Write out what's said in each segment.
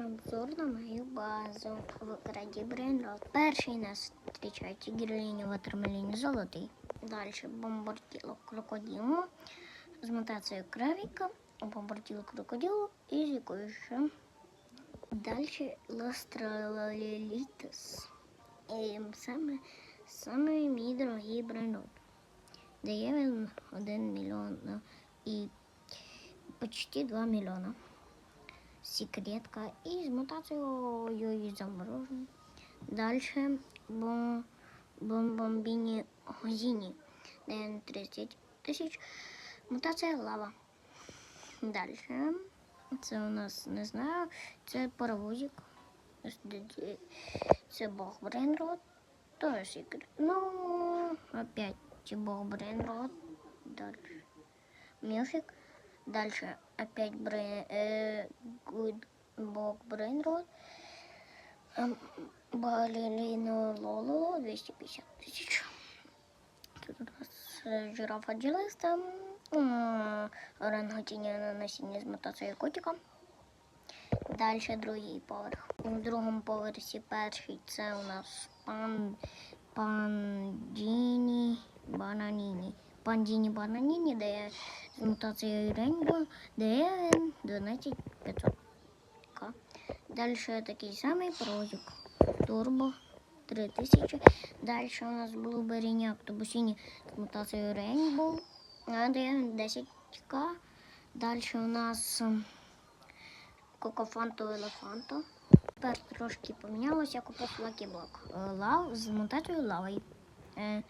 Обзор на мою базу в городі Брейнрод. Перший нас зустрічає тігерліні ватермеліні золотий. Далі бомбарділо крокодилу з мутацією кравіка, бомбарділо крокодилу і з якою ще. Далі ластралалілітис. І саме, саме мій дорогий Брейнрод. Дає він 1 мільйон і почти 2 мільйона секретка і з мутацією і заморожені. Далі бом, бомбомбіні Гозіні. Дає 30 тисяч. Мутація лава. Далі. Це у нас не знаю. Це паровозик. Це Бог Брейнрод. Тоже секрет. Ну, опять Бог Брейнрод. Дальше. Мифик. Дальше опять Брейн, э, Good Бог Брейнрод. Эм, Балерину Лоло 250 тысяч. Тут у нас э, жирафа Джилеста. Орангутіня на насіння з мутацією котика. Далі другий поверх. У другому поверсі перший це у нас пан пандіні бананіні. Пандіні бананіні дає з мутацією Рейнбо, дає він 12500. Далі такий самий прозик. Турбо 3000. Далі у нас Блуберіні автобусіні з мутацією а, 10к. Далі у нас ем, Кокофанто Елефанто. Тепер трошки помінялося, я купив Block. Е, Лав з мутацією лави. Е,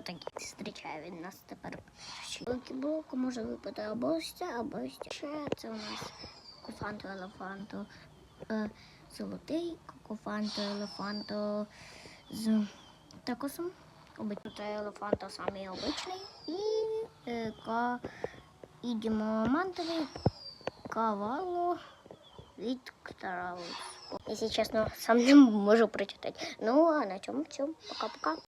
Ем, отакі зустрічає він нас тепер. Великий блок може випити або ось це, або ось. Ще це у нас кофанто елефанто е, золотий, кофанто елефанто з такосом. Обично це елефанто самий обичний. І е, ка, і дімамантовий кавало від Ктараус. Якщо чесно, сам не можу прочитати. Ну, а на цьому все. Пока-пока.